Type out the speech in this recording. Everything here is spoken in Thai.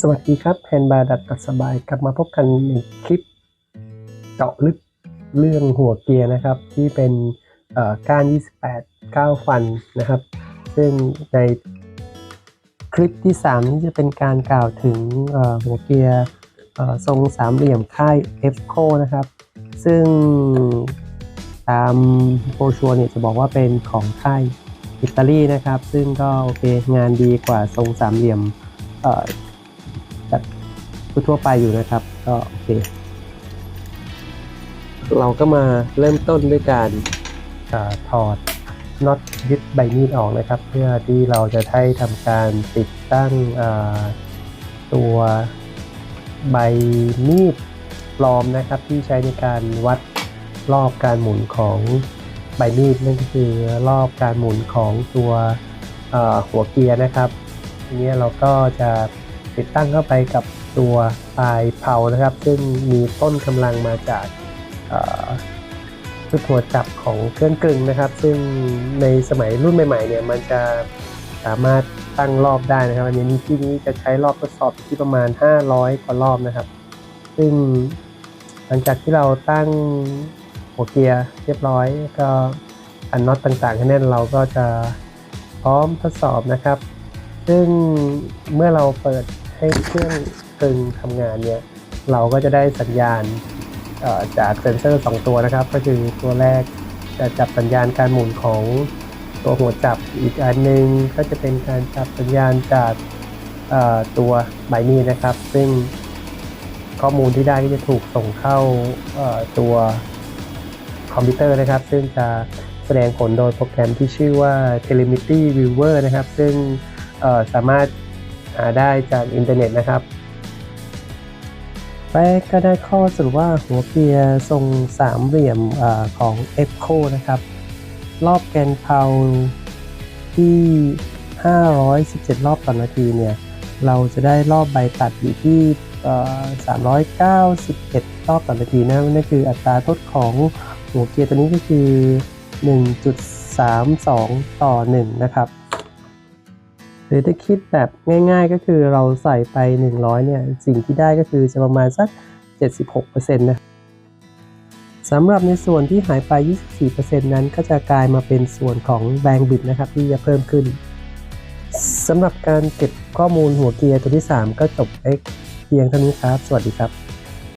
สวัสดีครับแฮนบาร์ดัดตัดสบายกลับมาพบกันในคลิปเจาะลึกเรื่องหัวเกียร์นะครับ ที่เป็นเอ่อก้าน 28 9 ฟันนะครับ ซึ่งในคลิปที่ 3 นี้จะเป็นการกล่าวถึงหัวเกียร์ทรงสามเหลี่ยมค่าย f c o นะครับ ซึ่งตามโบรชัวร์เนี่ยจะบอกว่าเป็นของค่ายอิตาลีนะครับ ซึ่งก็โอเคงานดีกว่าทรงสามเหลี่ยม ทั่วไปอยู่นะครับ ก็โอเค เราก็มาเริ่มต้นด้วยการอาถอดน็อตยึดใบมีดออกนะครับ เพื่อที่เราจะได้ทำการติดตั้งตัวใบมีดปลอมนะครับ ที่ใช้ในการวัดรอบการหมุนของใบมีดนั่นก็คือรอบการหมุนของตัวหัวเกียร์นะครับทีนี้เราก็จะติดตั้งเข้าไปกับ ตัวปลายเผานะครับ ซึ่งมีต้นกำลังมาจากชุดหัวจับของเครื่องกลึงนะครับ ซึ่งในสมัยรุ่นใหม่ๆเนี่ยมันจะสามารถตั้งรอบได้นะครับ อันนี้ที่นี้จะใช้รอบทดสอบที่ประมาณ 500 กว่ารอบนะครับ ซึ่งหลังจากที่เราตั้งหัวเกียร์เรียบร้อยก็อันน็อตต่างๆให้แน่นเราก็จะพร้อมทดสอบนะครับ ซึ่งเมื่อเราเปิดให้เครื่องึงทำงานเนี่ยเราก็จะได้สัญญาณจากเซ็นเซอร์ 2 ตัวนะครับ ก็คือตัวแรกจะจับสัญญาณการหมุนของตัวหัวจับอีกอันหนึงก็จะเป็นการจับสัญญาณจากตัวใบมีดนะครับ ซึ่งข้อมูลที่ได้ก็จะถูกส่งเข้าตัวคอมพิวเตอร์นะครับ ซึ่งจะแสดงผลโดยโปรแกรมที่ชื่อว่า Telemetry Viewer นะครับ ซึ่งสามารถหาได้จากอินเทอร์เน็ตนะครับ แรกก็ได้ข้อสรุปว่าหัวเกียร์ทรงสามเหลี่ยมอของ e c o นะครับ รอบแกนเพาที่ 517 รอบต่อนาทีเนี่ย เราจะได้รอบใบตัดอยู่ที่เอ่อ391 รอบต่อนาทีนะนั่นคืออัตราทดของหัวเกียร์ตัวนี้ก็คือ 1.32 ต่อ 1 นะครับ หรือถ้าคิดแบบง่ายๆ ก็คือเราใส่ไป 100 เนี่ย สิ่งที่ได้ก็คือจะประมาณสัก 76%นะสำหรับในส่วนที่หายไป 24%นั้นก็จะกลายมาเป็นส่วนของแรงบิดนะครับที่จะเพิ่มขึ้นสำหรับการเก็บข้อมูลหัวเกียร์ตัวที่ 3 ก็จบไปเพียงเท่านี้ครับ สวัสดีครับ